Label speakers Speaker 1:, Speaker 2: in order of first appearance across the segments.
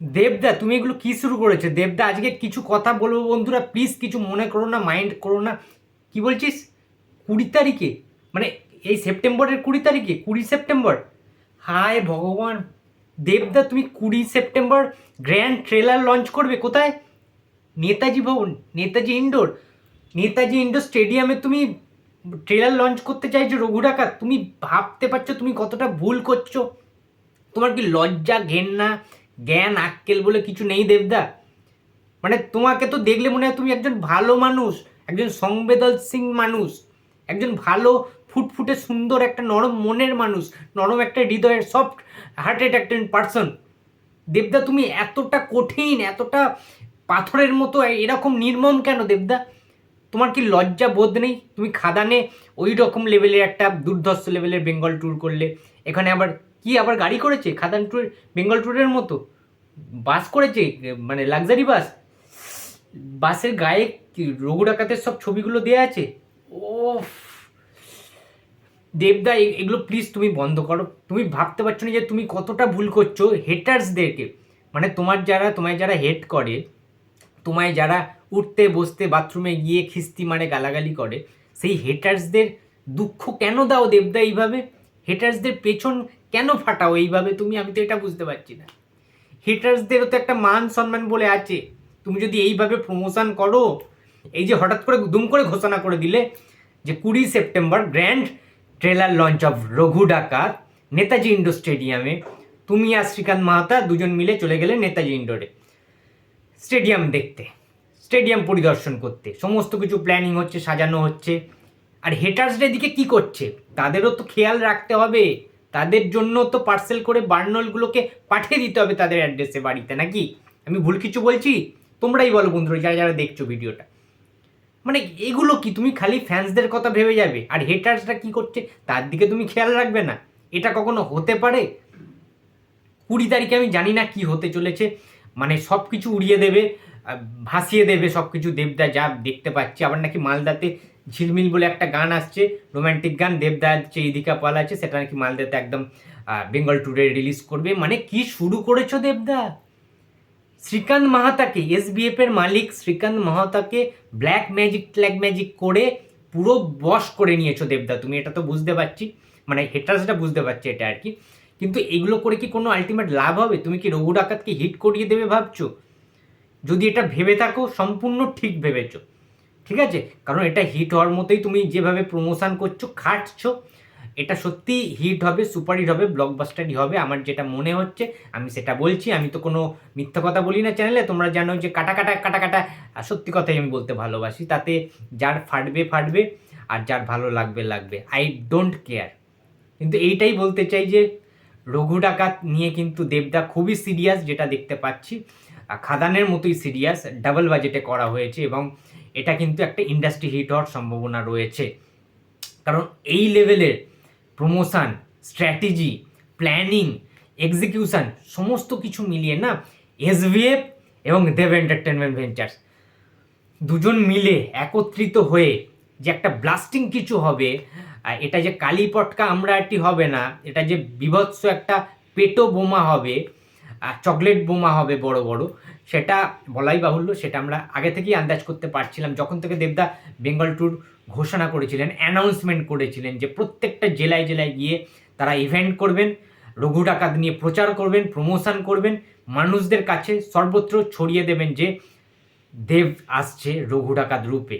Speaker 1: দেবদা, তুমি এগুলো কি শুরু করেছ? দেবদা, আজকে কিছু কথা বলব বন্ধুরা প্লিজ কিছু মনে করো না মাইন্ড করো না। কি বলছিস? কুড়ি তারিখে মানে এই সেপ্টেম্বরের কুড়ি তারিখে, কুড়ি সেপ্টেম্বর? হায় ভগবান। দেবদা, তুমি কুড়ি সেপ্টেম্বর গ্র্যান্ড ট্রেলার লঞ্চ করবে কোথায়? নেতাজি ভবন, নেতাজি ইনডোর নেতাজি ইনডোর স্টেডিয়ামে তুমি ট্রেলার লঞ্চ করতে চাইছো রঘু ডাকাত। তুমি ভাবতে পারছ তুমি কতটা ভুল করছ। তোমার কি লজ্জা, ঘেন্না? জ্ঞান আক্কেল বলে কিছু নেই দেবদা। মানে তোমাকে তো দেখলে মনে হয় তুমি একজন ভালো মানুষ, একজন সংবেদনশীল মানুষ, একজন ভালো, ফুটফুটে সুন্দর একটা নরম মনের মানুষ, নরম একটা হৃদয়ের সফট হার্টেড একটা পার্সন দেবদা, তুমি এতটা কঠিন, এতটা পাথরের মতো, এরকম নির্মম কেন দেবদা? তোমার কি লজ্জা বোধ নেই? তুমি খাদানে ওই রকম লেভেলের একটা দুর্ধর্ষ লেভেলের বেঙ্গল ট্যুর করলে, এখানে আবার কি আবার গাড়ি করেছে? খাদান ট্যুর, বেঙ্গল ট্যুরের মতো? বাস করেছে? মানে লাক্সারি বাস? বাসের গায়ে রঘু ডাকাতের সব ছবিগুলো দেওয়া আছে? ও দেবদা এগুলো প্লিজ তুমি বন্ধ করো। তুমি ভাবতে পারছ না যে তুমি কতটা ভুল করছ হেটার্সদেরকে মানে তোমার যারা, তোমায় যারা হেট করে, তোমায় যারা উঠতে, বসতে বাথরুমে গিয়ে খিস্তি মারে, গালাগালি করে, সেই হেটার্সদের দুঃখ কেন দাও দেবদা এইভাবে? হেটার্সদের পেছন কেন ফাটাও? এইভাবে তুমি, আমি তো এটা বুঝতে পারছি না। হেটার্সদেরও তো একটা মান সম্মান বলে আছে। তুমি যদি এইভাবে প্রমোশন করো, এই যে হঠাৎ করে দুম করে ঘোষণা করে দিলে যে কুড়ি September grand trailer launch of Raghu Dakat, Netaji indoor স্টেডিয়ামে। তুমি আর শ্রীকান্ত মাহাতা দুজন মিলে চলে গেলে নেতাজি ইন্ডোরে। স্টেডিয়াম দেখতে, স্টেডিয়াম পরিদর্শন করতে। সমস্ত কিছু প্ল্যানিং হচ্ছে, সাজানো হচ্ছে। আর হেটার্সদের দিকে কি করছে? তাদেরও তো খেয়াল রাখতে হবে। তাদের জন্য তো পার্সেল করে বার্নলগুলোকে পাঠিয়ে দিতে হবে তাদের অ্যাড্রেসে বাড়িতে, নাকি? আমি ভুল কিছু বলছি? তোমরাই বলো বন্ধুরা, যারা যারা দেখছ ভিডিওটা। মানে এগুলো কি? তুমি খালি ফ্যান্সদের কথা ভেবে যাবে। আর হেটার্সরা কি করছে? তার দিকে তুমি খেয়াল রাখবে না। এটা কখনো হতে পারে? কুড়ি তারিখে আমি জানি না কি হতে চলেছে। মানে সব কিছু উড়িয়ে দেবে ভাসিয়ে দেবে সব কিছু দেবদা যা দেখতে পাচ্ছি, আবার নাকি মালদাতে ঝিলমিল বলে একটা গান আসছে, রোমান্টিক গান দেবদা যে ইদিকা পাল আছে, সেটা নাকি মালদাতে একদম বেঙ্গল ট্যুরে রিলিজ করবে। মানে কি শুরু করেছ দেবদা শ্রীকান্ত মাহাতাকে এসবিএফ এর মালিক শ্রীকান্ত মাহাতাকে ব্ল্যাক ম্যাজিক ট্ল্যাক ম্যাজিক করে পুরো বশ করে নিয়েছো দেবদা তুমি এটা তো বুঝতে পারছি মানে হেটার্সটা বুঝতে পারছি এটা আর কি। কিন্তু এগুলো করে কি কোনো আলটিমেট লাভ হবে? তুমি কি রঘু ডাকাতকে হিট করিয়ে দেবে ভাবছ? যদি এটা ভেবে থাকো, সম্পূর্ণ ঠিক ভেবেছো। ঠিক আছে? কারণ এটা হিট হওয়ার মতোই তুমি যেভাবে প্রমোশন করছ, খাটছো, এটা সত্যি হিট হবে সুপার হিট হবে ব্লকবাস্টারই হবে। আমার যেটা মনে হচ্ছে, আমি সেটা বলছি। আমি তো কোনো মিথ্যা কথা বলি না চ্যানেলে তোমরা জানো যে কাটা কাটা কাটা কাটা সত্যি কথাই আমি বলতে ভালোবাসি। তাতে যার ফাটবে ফাটবে, আর যার ভালো লাগবে লাগবে। আই ডোন্ট কেয়ার কিন্তু এইটাই বলতে চাই যে, রঘু ডাকাত নিয়ে কিন্তু দেবদা খুবই সিরিয়াস যেটা দেখতে পাচ্ছি। খাদানের মতোই সিরিয়াস ডাবল বাজেটে করা হয়েছে এবং এটা কিন্তু একটা ইন্ডাস্ট্রি হিট হওয়ার সম্ভাবনা রয়েছে। কারণ এই লেভেলের প্রমোশন স্ট্র্যাটেজি প্ল্যানিং এক্সিকিউশন সমস্ত কিছু মিলিয়ে না এসভিএফ এবং দেব এন্টারটেনমেন্ট ভেঞ্চার্স দুজন মিলে একত্রিত হয়ে যে একটা ব্লাস্টিং কিছু হবে এটা যে কালী পটকা আমরাটি হবে না, এটা যে বিভৎস একটা পেটো বোমা হবে চকলেট বোমা হবে বড় বড়, সেটা বলাই বাহুল্য, সেটা আমরা আগে থেকেই আন্দাজ করতে পারছিলাম। যখন থেকে দেবদা বেঙ্গল ট্যুর ঘোষণা করেছিলেন অ্যানাউন্সমেন্ট করেছিলেন যে প্রত্যেকটা জেলায় জেলায় গিয়ে তারা ইভেন্ট করবেন, রঘু ডাকাত নিয়ে প্রচার করবেন প্রমোশন করবেন, মানুষদের কাছে সর্বত্র ছড়িয়ে দেবেন যে দেব আসছে রঘু ডাকাত রূপে।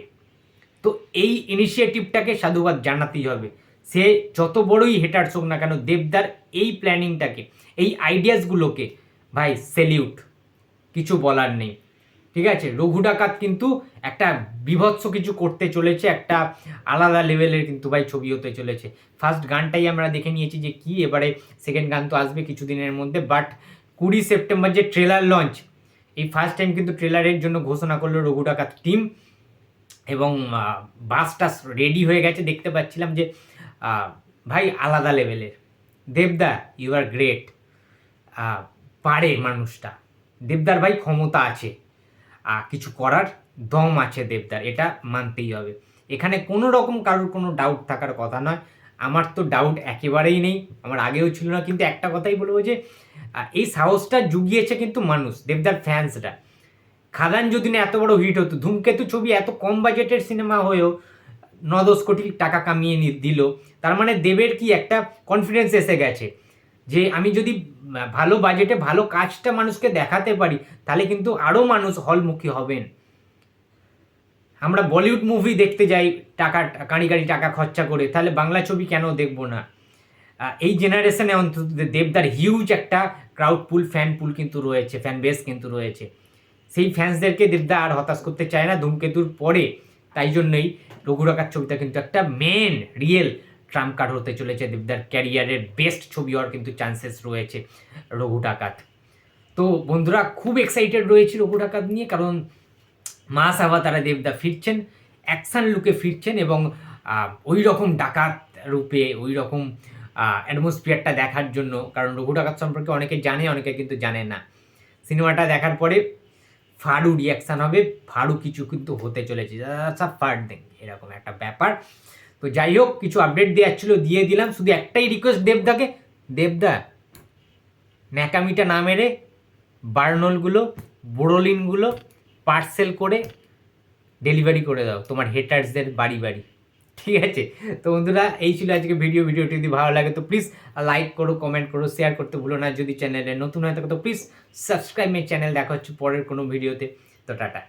Speaker 1: তো এই ইনিশিয়েটিভটাকে সাধুবাদ জানাতেই হবে। সে যত বড়ই হেটার্স হোক না কেন, দেবদার এই প্ল্যানিংটাকে এই আইডিয়াসগুলোকে ভাই সেলিউট কিছু বলার নেই। ঠিক আছে? রঘু ডাকাত কিন্তু একটা বিভৎস কিছু করতে চলেছে, একটা আলাদা লেভেলের কিন্তু ভাই ছবি হতে চলেছে। ফার্স্ট গানটাই আমরা দেখে নিয়েছি যে কি এবারে সেকেন্ড গান তো আসবে কিছুদিনের মধ্যে বাট কুড়ি সেপ্টেম্বর যে ট্রেলার লঞ্চ এই ফার্স্ট টাইম কিন্তু ট্রেলারের জন্য ঘোষণা করল রঘু ডাকাত টিম এবং বাসটা রেডি হয়ে গেছে। দেখতে পাচ্ছিলাম যে ভাই আলাদা লেভেলের দেবদা ইউ আর গ্রেট পারে মানুষটা। দেবদার ভাই ক্ষমতা আছে। আহ, কিছু করার দম আছে দেবদার এটা মানতেই হবে। এখানে কোনো রকম কারোর কোনো ডাউট থাকার কথা নয়। আমার তো ডাউট একেবারেই নেই আমার আগেও ছিল না কিন্তু একটা কথাই বলব যে এই সাহসটা জুগিয়েছে কিন্তু মানুষ দেবদার ফ্যান্সরা খাদান যদি না এত বড় হিট হতো ধূমকেতু ছবি এত কম বাজেটের সিনেমা হয়েও ন দশ কোটি টাকা কামিয়ে দিল। তার মানে দেবের কি একটা কনফিডেন্স এসে গেছে। যে আমি যদি ভালো বাজেটে ভালো কাজটা মানুষকে দেখাতে পারি, তাহলে কিন্তু আরও মানুষ হলমুখী হবেন। আমরা বলিউড মুভি দেখতে যাই, টাকা, কাঁড়ি কাঁড়ি টাকা খরচা করে, তাহলে বাংলা ছবি কেন দেখব না? এই জেনারেশনে অন্তত দেবদার হিউজ একটা ক্রাউড পুল ফ্যান পুল কিন্তু রয়েছে ফ্যান বেস কিন্তু রয়েছে। সেই ফ্যান্সদেরকে দেবদা আর হতাশ করতে চায় না, ধূমকেতুর পরে। তাই জন্যই রঘু ডাকাত ছবিটা কিন্তু একটা মেন রিয়েল ট্রাম্প কার্ড হতে চলেছে দেবদার ক্যারিয়ারের বেস্ট ছবি হওয়ার কিন্তু চান্সেস রয়েছে রঘু ডাকাত। তো বন্ধুরা, খুব এক্সাইটেড রয়েছে রঘু ডাকাত নিয়ে, কারণ মা মাস তারা দেবদা ফিরছেন অ্যাকশান লুকে ফিরছেন এবং ওই রকম ডাকাত রূপে ওই রকম অ্যাটমসফিয়ারটা দেখার জন্য, কারণ রঘু ডাকাত সম্পর্কে অনেকে জানে, অনেকে কিন্তু জানে না। সিনেমাটা দেখার পরে ফাড়ু রিয়াকশান হবে ফাড়ু কিছু কিন্তু হতে চলেছে সব ফাড় দেন এরকম একটা ব্যাপার। তো যাই হোক, কিছু আপডেট দেওয়ার ছিল, দিয়ে দিলাম। শুধু একটাই রিকোয়েস্ট দেবদাকে। দেবদা, ন্যাকামিটা না মেরে বার্নলগুলো, বোরোলিনগুলো পার্সেল করে ডেলিভারি করে দাও, তোমার হেটার্সদের বাড়ি বাড়ি। ঠিক আছে? তো বন্ধুরা, এই ছিল আজকে ভিডিও ভিডিওটি যদি ভালো লাগে, তো প্লিজ লাইক করো কমেন্ট করো শেয়ার করতে ভুলো না। যদি চ্যানেলে নতুন হয়ে থাকে তো প্লিজ সাবস্ক্রাইব মেয়ে চ্যানেল দেখা হচ্ছে পরের কোনো ভিডিওতে তো টাটা।